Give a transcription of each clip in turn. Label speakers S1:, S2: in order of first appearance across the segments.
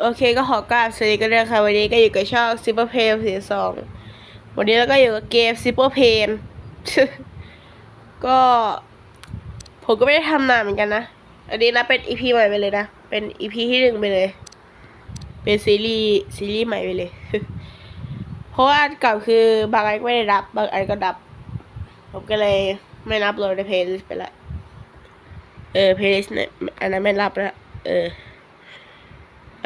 S1: โอเคก็ขอกราบสวัสดีกันด้วยค่ะ วันนี้ก็อยู่กับช่องซิปเปอร์เพนสีสองวันนี้เราก็อยู่กับเกมซิปเปอร์เพนก็ผมก็ไม่ได้ทำนานเหมือนกันนะ อันนี้นะเป็นอีพีใหม่ไปเลยนะ เป็นอีพีที่หนึ่งไปเลย เป็นซีรีส์ซีรีส์ใหม่ไปเลย เพราะว่าอันเก่าคือบางอันก็ไม่ได้รับบางอันก็ดับ ผมก็เลยไม่นับลงในเพลย์ลิสต์ไปละ เออเพลย์ลิสต์เนี่ยอันนั้นไม่รับละเออ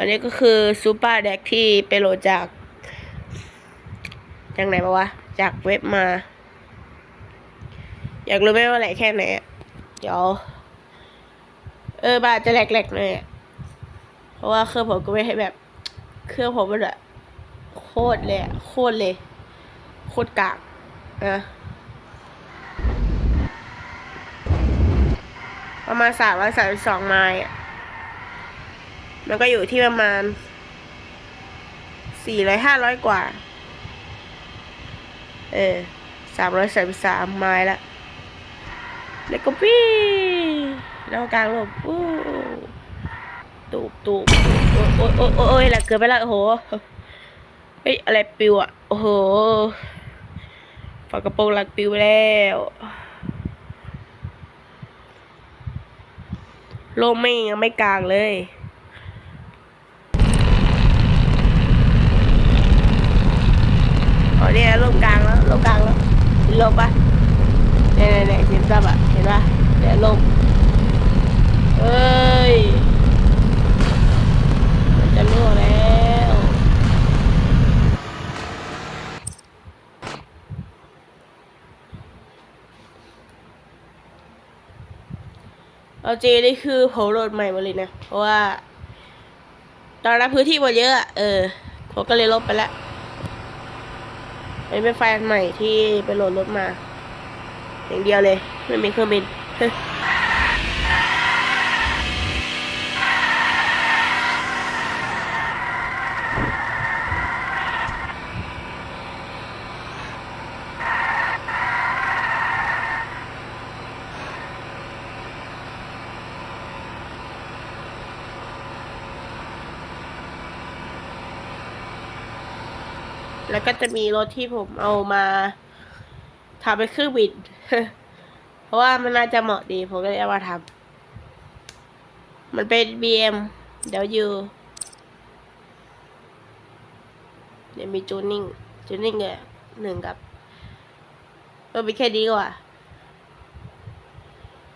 S1: อันนี้ก็คือซูเปอร์เด็กที่ไปโหลดจากจากไหนมาวะ จากเว็บมา อยากรู้ไหมว่าแหลกแค่ไหนเดี๋ยว เออบาจะแหลกๆหน่อยเพราะว่าเครื่องผมก็ไม่ให้แบบ เครื่องผมมันแบบโคตรเลยโคตรเลย โคตรกากนะประมาณสามร้อยสามสิบสองไมล์อะ มันก็อยู่ที่ประมาณสี่ร้อยห้าร้อยกว่า เออสามร้อยสามสามไมล์ละ แล้วก็ปี้แล้วกลางลมอู้ตูบตูบโอ้ยโอ้ยโอ้ยโอ้ยแหละเกินไปละโอ้โหเฮ้ยอะไรปิวอะ โอ้โหฝากระโปรงหลังปิวไปแล้ว ลมไม่ยังไม่กลางเลย อ๋อ เนี่ยลมกลางแล้วลมกลางแล้วเห็นลมปะเนี่ยเนี่ยเนี่ยเห็นซับอะเห็นปะเนี่ยลมเอ้ยมันจะรั่วแล้วเอาจริงนี่คือผมโหลดใหม่หมดเลยนะ เพราะว่า ตอนนั้นพื้นที่มันเยอะอะเออผมก็เลยลบไปแล้ว อันนี้เป็นไฟล์ใหม่ที่ไปโหลดรถมา อย่างเดียวเลย ไม่มีเครื่องบิน แล้วก็จะมีรถที่ผมเอามาทำเป็นเครื่องบิน เพราะว่ามันน่าจะเหมาะดี ผมก็เลยเอามาทำมันเป็น BM เดี๋ยวยูเดี๋ยวมีจูนิ่งจูนิ่งเนี่ยหนึ่งกับเออมีแค่ดีกว่า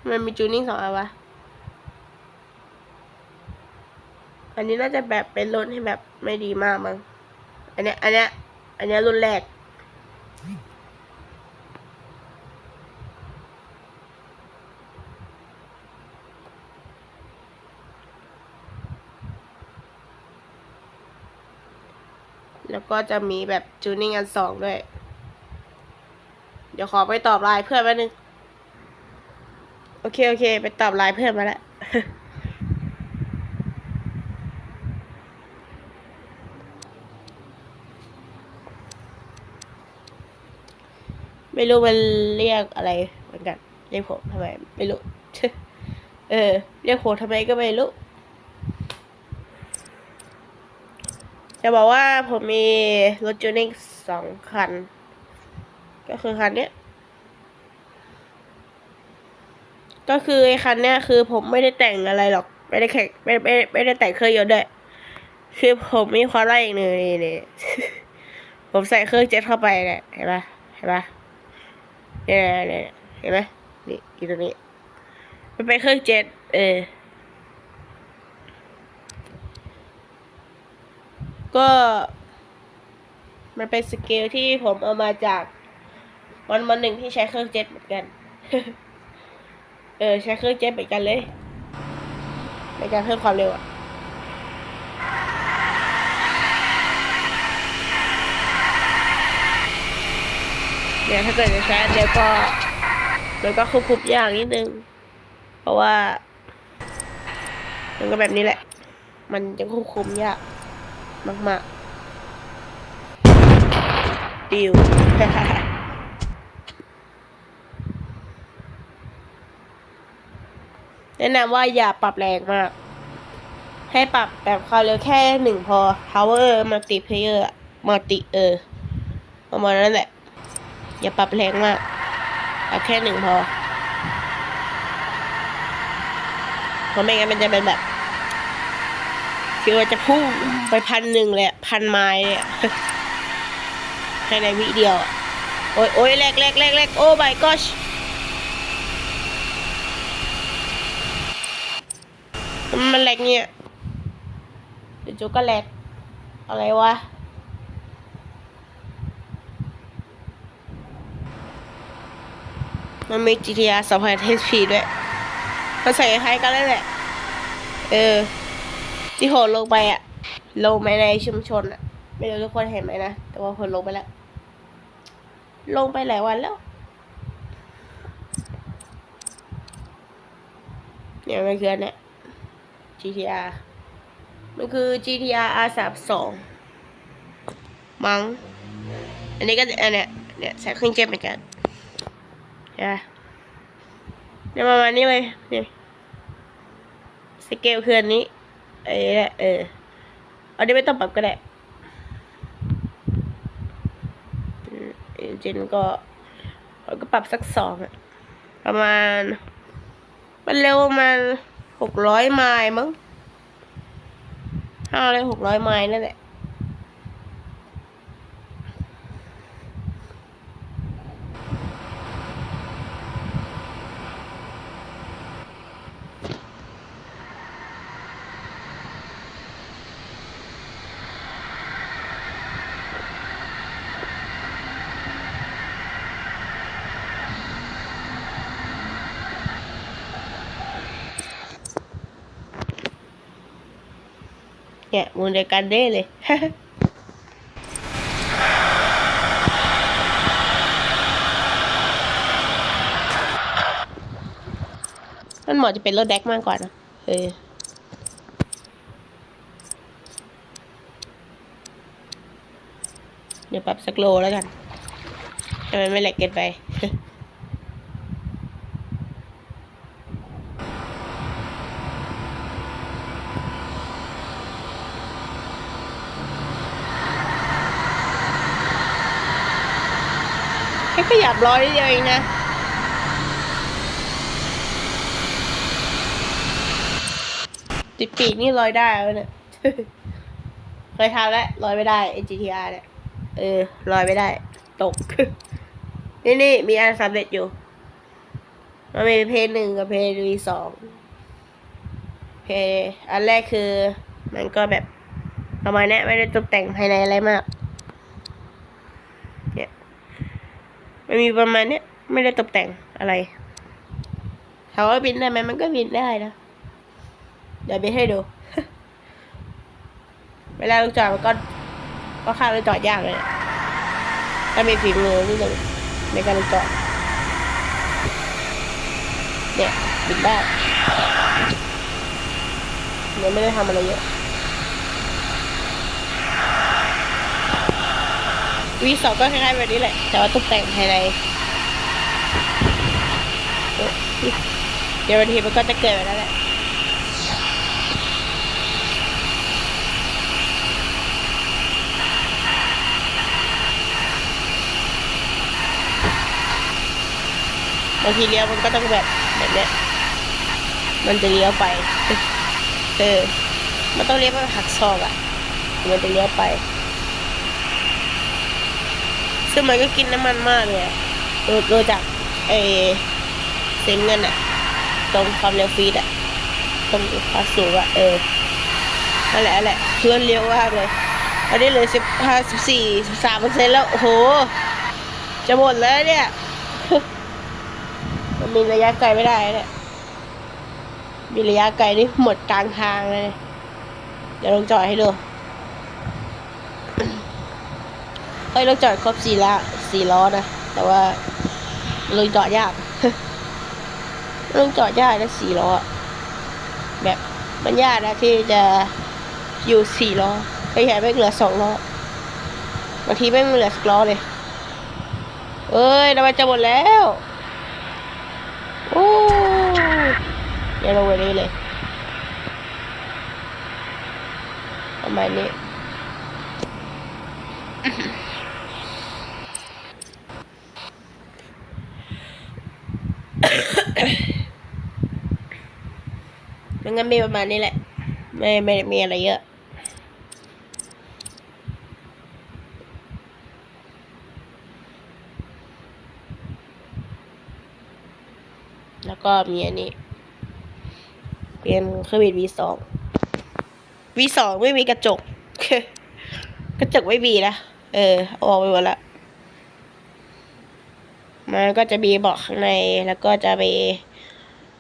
S1: มันมีจูนิ่งสองอันวะ อันนี้น่าจะแบบเป็นรถที่แบบไม่ดีมากมั้ง อันเนี้ย อันเนี้ย อันนี้รุ่นแรก แล้วก็จะมีแบบจูนิ่งอันสองด้วย เดี๋ยวขอไปตอบไลน์เพื่อนแป๊บนึง โอเค โอเค ไปตอบไลน์เพื่อนมาแล้ว ไม่รู้มันเรียกอะไรเหมือนกัน เรียกผมทำไม ไม่รู้ เออ เรียกผมทำไมก็ไม่รู้ จะบอกว่าผมมีรถจูนิ่งสองคัน ก็คือคันเนี้ย ก็คือไอ้คันเนี้ยคือผมไม่ได้แต่งอะไรหรอก ไม่ได้แข่งไม่ไม่ไม่ได้แต่งเครื่องยนต์ด้วยคือผมมีความไล่อีกหนึ่งนี่นี่ผมใส่เครื่องเจ็ตเข้าไปเนี่ยเห็นปะเห็นปะ เนี่ยเนี่ยเห็นไหมนี่อยู่ตรงนี้ มันเป็นเครื่องเจ็ตเออ ก็ มันเป็นสเกลที่ผมเอามาจากวันวันหนึ่งที่ใช้เครื่องเจ็ตเหมือนกัน เออ ใช้เครื่องเจ็ตเหมือนกันเลย ในการเพิ่มความเร็วอะ เนี่ยถ้าเกิดจะใช้เดี๋ยวก็มันก็ควบคุมยากนิดนึง เพราะว่า มันก็แบบนี้แหละ มันจะควบคุมยากมากๆดิวแนะนำว่าอย่าปรับแรงมาก ให้ปรับแบบความเร็วแค่หนึ่งพอ power multiplayer อะ multi เออประมาณนั้นแหละ อย่าปรับแรงมากเอาแค่หนึ่งพอเพราะไม่งั้นมันจะเป็นแบบคือว่าจะพุ่งไปพันหนึ่งเลยอะพันไม้เลยภายในวิเดียวโอ้ยโอ้ยแรกแรกแรกแรกโอ้ my gosh มันแรกเนี่ยเดี๋ยวจูก็แรกอะไรวะ มันมี GTR 2,000 HP ด้วยมันใส่คล้ายกันเลยแหละ เออ ที่โหดลงไปอะลงไปในชุมชนอะไม่รู้ทุกคนเห็นไหมนะ แต่ว่าคนลงไปแล้ว ลงไปหลายวันแล้ว เนี่ยมันคืออันเนี้ย GTR มันคือ GTR R32 มั้ง อันนี้ก็อันเนี้ยเนี่ยใส่เครื่องเจ็บเหมือนกัน เนี่ยประมาณนี้เลยนี่สเกลคืออันนี้เออเออเอันนี้ไม่ต้องปรับก็ได้เออเจนก็เราก็ปรับสักสองประมาณ มันเร็วประมาณหกร้อยไมล์มั้งห้าร้อยหกร้อยไมล์นั่นแหละ เนี่ยมูนเดียวกันได้เลยมันเหมาะจะเป็นรถแดกมากกว่านะเออเดี๋ยวปรับสักโลแล้วกันให้มันไม่แหลกเกินไป แค่ขยับร้อยนิดเดียวเองนะ ติดปีกนี่ลอยได้แล้วเนี่ย เคยทำแล้วลอยไม่ได้ไอ GTR เนี่ย เออลอยไม่ได้ ตก นี่นี่มีอันสำเร็จอยู่ มันมีเพลหนึ่งกับเพลงวีสองเพลอันแรกคือ มันก็แบบประมาณนี้ไม่ได้ตกแต่งภายในอะไรมาก เนี่ย มันมีประมาณเนี้ยไม่ได้ตกแต่งอะไรถามว่าบินได้ไหมมันก็บินได้นะ เดี๋ยวบินให้ดู เวลาลูกจอดมันก็ ก็ข้ามลูกจอดยากเลยถ้ามีฝีมือนิดนึงในการลูกจอดเนี่ยบินได้เนี่ยไม่ได้ทำอะไรเยอะ วีสองก็คล้ายๆแบบนี้แหละ แต่ว่าตกแต่งภายในเอ๊ะเดี๋ยวบางทีมันก็จะเกิดแบบนั้นแหละบางทีเลี้ยวมันก็ต้องแบบแบบเนี้ยมันจะเลี้ยวไป เออ มันต้องเลี้ยวไปหักซอกอะ มันจะเลี้ยวไป ซึ่งมันก็กินน้ำมันมากเลยอะดูดูจากไอเส้นเงินอะตรงความเร็วฟีดอะตรงความสูงอะเออนั่นแหละนั่นแหละเพื่อนเลี้ยวมากเลยตอนนี้เหลือสิบห้าสิบสี่สิบสามเปอร์เซ็นต์แล้วโอ้โห จะหมดแล้วเนี่ยมันมีระยะไกลไม่ได้เนี่ยมีระยะไกลนี่หมดกลางทางเลยเดี๋ยวลองจอดให้ดู เฮ้ยเราจอดครบสี่ล้อสี่ล้อนะ แต่ว่าลงจอดยากลงจอดยากนะสี่ล้อแบบมันยากนะที่จะอยู่สี่ล้อไปใหญ่ไม่เหลือสองล้อบางทีไม่เหลือสักล้อเลยเอ้ยน้ำมันจะหมดแล้วโอ้ยเดี๋ยวลงไปนี่เลยประมาณนี้ มันมีประมาณนี้แหละ ไม่ไม่ได้มีอะไรเยอะแล้วก็มีอันนี้ เป็นเครื่องบิน V2 V2 ไม่มีกระจก กระจกไม่มีนะ เออออกไปหมดละมันก็จะมีเบาะข้างในแล้วก็จะมี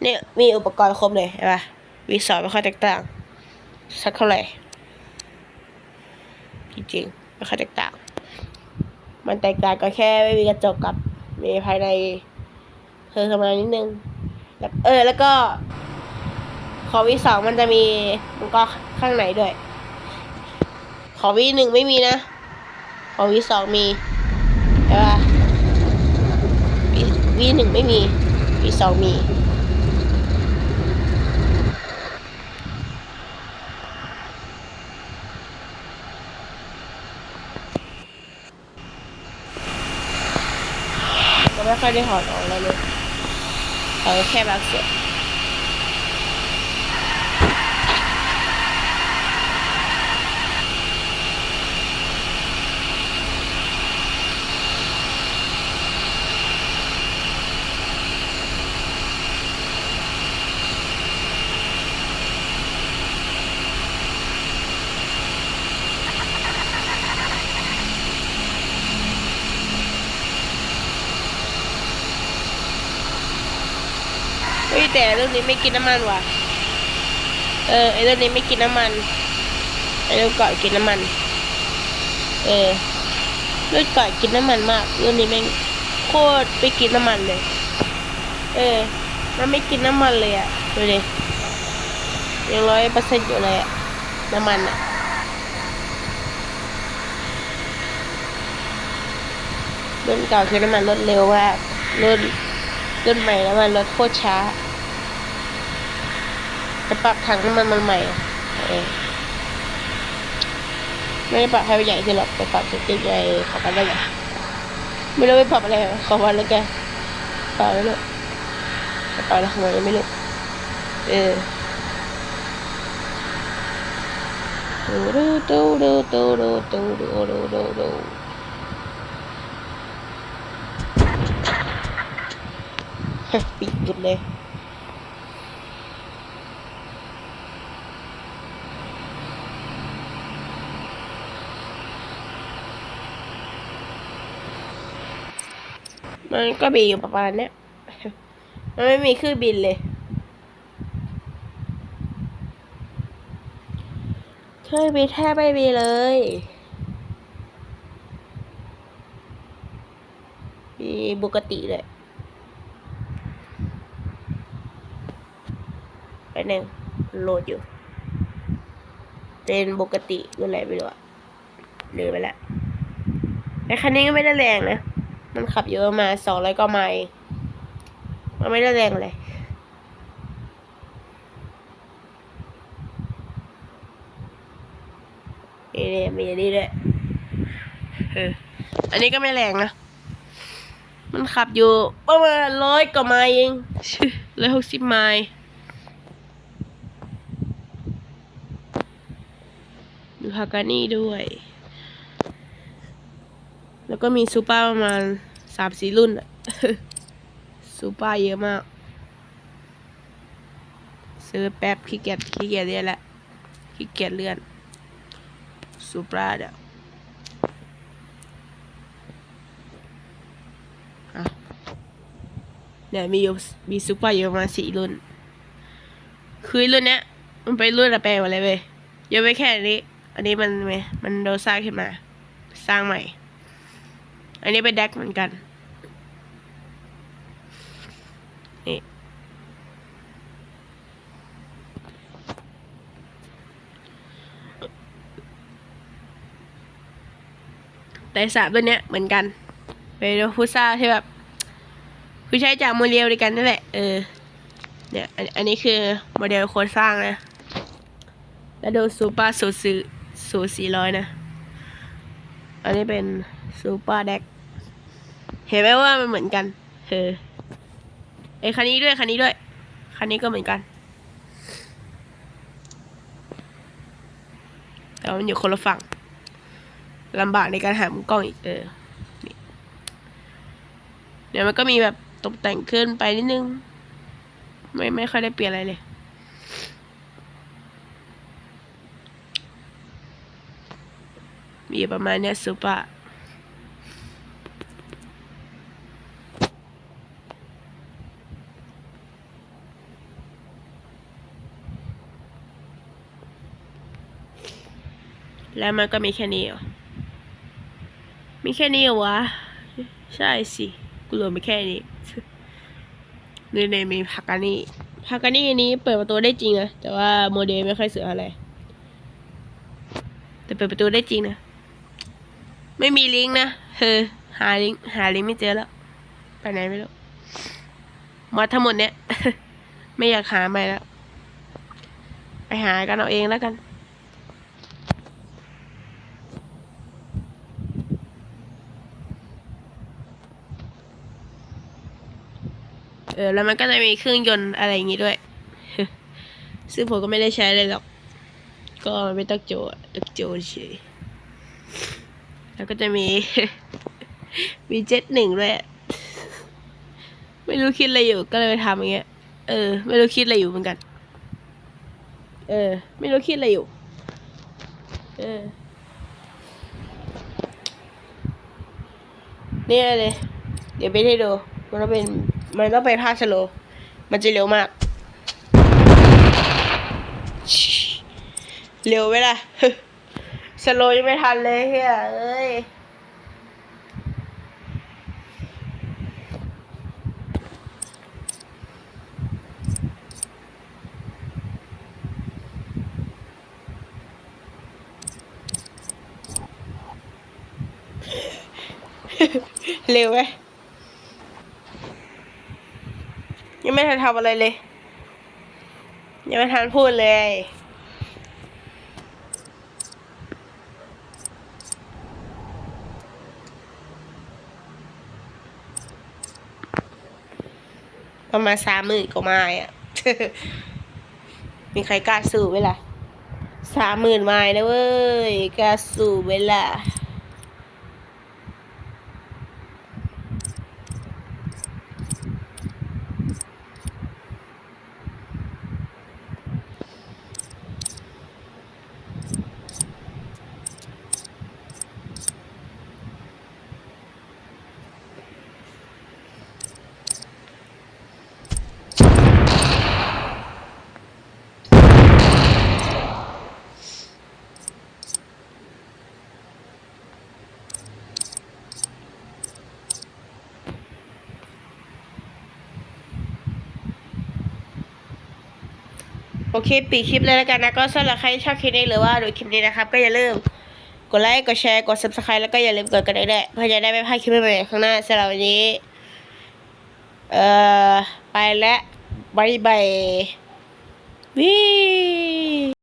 S1: เนี่ยมีอุปกรณ์ครบเลยเห็นปะ V2 ไม่ค่อยแตกต่าง สักเท่าไหร่ จริงๆไม่ค่อยแตกต่าง มันแตกต่างก็แค่ไม่มีกระจกกับมีภายในเพิ่มเข้ามานิดนึงแล้วเออ แล้วก็ ขอวีสองมันจะมีมันก็ข้างในด้วย ขอวีหนึ่งไม่มีนะ ขอวีสองมีใช่ปะวีหนึ่งไม่มีวีสองมี ก็ไม่ ค่อยได้ถอดออกแล้วเลย เออแค่บางส่วน เฮ้ย แต่เรุ่นนี้ไม่กินน้ำมันว่ะ เออไอรุ่นนี้ไม่กินน้ำมันไอรุ่นก่อนกินน้ำมัน เออเรุ่นก่อนกินน้ำมันมาก เรุ่นนี้แม่งโคตรไม่กินน้ำมันเลย เออ มันไม่กินน้ำมันเลยอะดูดิยังร้อยเปอร์เซ็นต์อยู่เลยอะน้ำมันอะรุ่นเก่าคือน้ำมันลดเร็วมากรุ่นรุ่นใหม่แล้วมันรถโคตรช้า ปรับถังน้ำมันมันใหม่เออไม่ได้ปรับให้ใหญ่ขึ้นหรอกไปปรับสติ๊กใหญ่ของมันได้ไงไม่รู้ไปปรับอะไรของมันแล้วแกปรับแล้วลูกปรับแล้วของมันยังไม่รู้เออดูดูดูดูดูดูดูดูดูดูดูปิดหยุดเลย มันก็มีอยู่ประมาณเนี้ยมันไม่มีเครื่องบินเลยเครื่องบินแทบไม่มีเลยมีปกติเลยไปหนึ่งโหลดอยู่ เป็นปกติอะไรไม่รู้อะลืมไปละแต่คันนี้ก็ไม่ได้แรงนะ มันขับเยอะมาสองร้อยกว่าไมล์มันไม่ได้แรงเลยนี่เนี่ยมีอันนี้ด้วยเอออันนี้ก็ไม่แรงนะ มันขับอยู่ประมาณร้อยกว่าไมล์เองร้อยหกสิบไมล์มีพากานี่ด้วย แล้วก็มีซูเปอร์ประมาณสามสี่รุ่นอะซูเปอร์เยอะมาก ซื้อแป๊บขี้เกียจขี้เกียจเรียนละขี้เกียจเลื่อนซูเปอร์เดี๋ยวเนี่ยมีอยู่มีซูเปอร์อยู่ประมาณสี่รุ่น คือรุ่นเนี้ยมันเป็นรุ่นระแปลงมาเลยเว้ยเยอะไปแค่นี้ อันนี้มันมันโดนสร้างขึ้นมา สร้างใหม่ อันนี้เป็นแดกเหมือนกัน นี่ แต่สามตัวเนี้ยเหมือนกันเป็นฟูซ่าที่แบบคือใช้จากโมเดลเดียวกันนั่นแหละ เออ เนี่ย อันนี้คือโมเดลโครงสร้างนะ แล้วดูซูเปอร์สูตรสูตรสี่ร้อยนะ อันนี้เป็นซูเปอร์เด็ก ห็นไหมว่ามันเหมือนกันเออไอยคันนี้ด้วยคันนี้ด้วยคันนี้ก็เหมือนกัน แต่ว่ามันอยู่คนละฝั่งลำบากในการหามุมกล้องอีกเออนี่เดี๋ยวมันก็มีแบบตกแต่งขึ้นไปนิดนึง ไม่ไม่ค่อยได้เปลี่ยนอะไรเลยมีประมาณเนี้ยซูเปอร์ แล้วมันก็มีแค่นี้เหรอ มีแค่นี้เหรอวะ ใช่สิกูรวมไปแค่นี้นี่ในมีพากานี่พากานี่นี้เปิดประตูได้จริงนะแต่ว่าโมเดลไม่ค่อยสวยอะไร แต่เปิดประตูได้จริงนะ ไม่มีลิงก์นะเฮ้อหาลิงก์หาลิงก์ไม่เจอแล้ว ไปไหนไม่รู้มาทั้งหมดเนี้ยไม่อยากหาใหม่แล้ว ไปหากันเอาเองแล้วกัน เออ แล้วมันก็จะมีเครื่องยนต์อะไรอย่างงี้ด้วย ซึ่งผมก็ไม่ได้ใช้เลยหรอก ก็ไม่ต้องโจต้องโจเฉยแล้วก็จะมี มีเจ็ตหนึ่งด้วย ไม่รู้คิดอะไรอยู่ ก็เลยไปทำอย่างเงี้ย เออ ไม่รู้คิดอะไรอยู่เหมือนกัน เออ ไม่รู้คิดอะไรอยู่ เออ เนี่ยเลย เดี๋ยวไปให้ดูมันเป็น มันต้องเป็นภาสโล มันจะเร็วมาก เร็วไหมล่ะสโลยังไม่ทันเลยเฮียเอ้ยเร็วไหม ยังไม่ทันทำอะไรเลย ยังไม่ทันพูดเลยประมาณสามหมื่นก็ไม้อะมีใครกล้าสู้ไหมล่ะสามหมื่นไม้นะเว้ย กล้าสู้ไหมล่ะ โอเคปิดคลิปเลยแล้วกันนะ ก็สำหรับใครที่ชอบคลิปนี้หรือว่าดูคลิปนี้นะครับ ก็อย่าลืมกดไลค์กดแชร์กด subscribe แล้วก็อย่าลืมกดกระดิ่งด้วยเพื่อจะได้ไม่พลาดคลิปใหม่ๆข้างหน้าสำหรับวันนี้ เอ่อ ไปแล้วบายบายวิ